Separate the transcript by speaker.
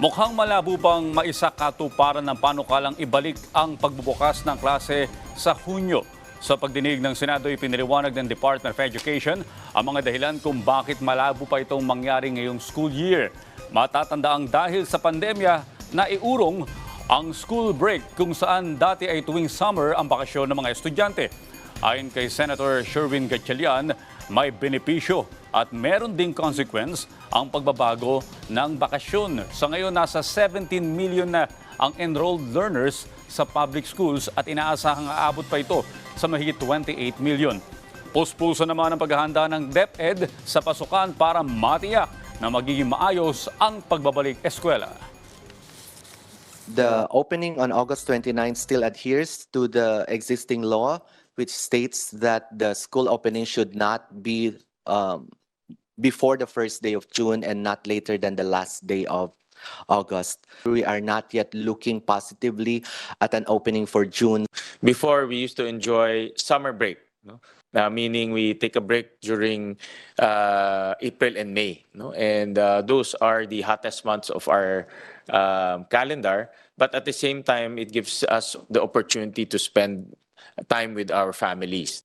Speaker 1: Mukhang malabo bang maisakatuparan ng panukalang ibalik ang pagbubukas ng klase sa Hunyo. Sa pagdinig ng Senado, ipiniliwanag ng Department of Education ang mga dahilan kung bakit malabo pa itong mangyari ngayong school year. Matatanda ang dahil sa pandemya na iurong ang school break kung saan dati ay tuwing summer ang bakasyon ng mga estudyante. Ayon kay Senator Sherwin Gatchalian, may benepisyo at meron ding consequence ang pagbabago ng bakasyon. Sa ngayon, nasa 17 million na ang enrolled learners sa public schools at inaasahang aabot pa ito sa mahigit 28 million. Puspuso naman ang paghahanda ng DepEd sa pasukan para matiyak na magiging maayos ang pagbabalik eskwela.
Speaker 2: The opening on August 29 still adheres to the existing law, which states that the school opening should not be um, before the first day of June and not later than the last day of August. We are not yet looking positively at an opening for June.
Speaker 3: Before, we used to enjoy summer break, no? Uh, meaning we take a break during uh, April and May. No? And uh, those are the hottest months of our um, calendar. But at the same time, it gives us the opportunity to spend time with our families.